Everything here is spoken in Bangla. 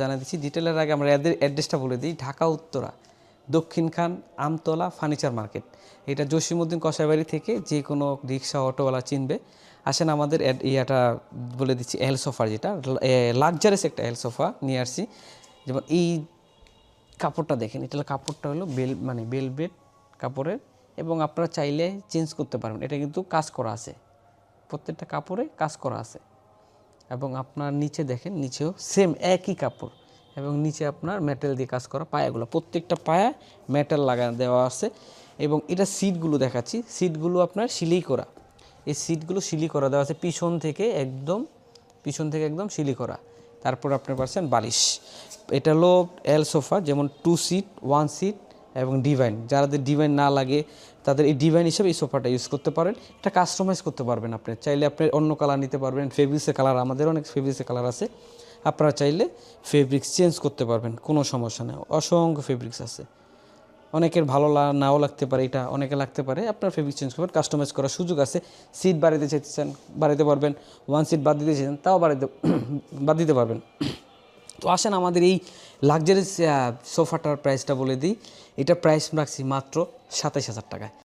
জানা দিচ্ছি ডিটেলের আগে আমরা অ্যাড্রেসটা বলে দিই। ঢাকা, উত্তরা, দক্ষিণ খান, আমতলা ফার্নিচার মার্কেট এটা জসিমউদ্দিন কষাইবাড়ি থেকে যে কোনো রিক্সা, অটোওয়ালা চিনবে। আসেন আমাদের ইয়াটা বলে দিচ্ছি এল সোফার যেটা। লাক্সারিস একটা এল সোফা নিয়ে আসছি। যেমন এই কাপড়টা দেখেন, এটা কাপড়টা হলো বেল মানে বেলভেট কাপড়ের এবং আপনারা চাইলে চেঞ্জ করতে পারবেন। এটা কিন্তু কাজ করা আছে। প্রত্যেকটা কাপড়ে কাজ করা আছে। এবং আপনার নিচে দেখেন, নিচেও সেম একই কাপড় এবং নিচে আপনার মেটাল দিয়ে কাজ করা পায়াগুলো। প্রত্যেকটা পায়া মেটাল লাগা দেওয়া আছে এবং এটা সিটগুলো দেখাচ্ছি। সিটগুলো আপনার সিলি করা। এই সিটগুলো সিলি করা দেওয়া আছে পিছন থেকে একদম, পিছন থেকে একদম সিলি করা। তারপর আপনার পাচ্ছেন বালিশ। এটা হলো এল সোফা যেমন টু সিট ওয়ান সিট এবং ডিভাইন যাদের ডিভাইন না লাগে, তাদের এই ডিভাইন হিসেবে এই সোফাটা ইউজ করতে পারেন। এটা কাস্টমাইজ করতে পারবেন আপনি। চাইলে আপনি অন্য কালার নিতে পারবেন। ফেব্রিক্সের কালার আমাদের অনেক ফেব্রিক্সের কালার আছে। আপনারা চাইলে ফেব্রিক্স চেঞ্জ করতে পারবেন, কোনো সমস্যা নেই। অসংখ্য ফেব্রিক্স আছে। অনেকের ভালো নাও লাগতে পারে, এটা অনেকে লাগতে পারে। আপনার ফেব্রিক চেঞ্জ করবেন কাস্টমাইজ করার সুযোগ আছে। সিট বাড়িতে চাইতেছেন বাড়িতে পারবেন। ওয়ান সিট বাদ দিতে চাইছেন তাও বাড়িতে বাদ দিতে পারবেন। তো আসেন আমাদের এই লাক্সারি সোফাটার প্রাইসটা বলে দিই। এটা প্রাইস রাখছি মাত্র সাতাশ হাজার টাকায়।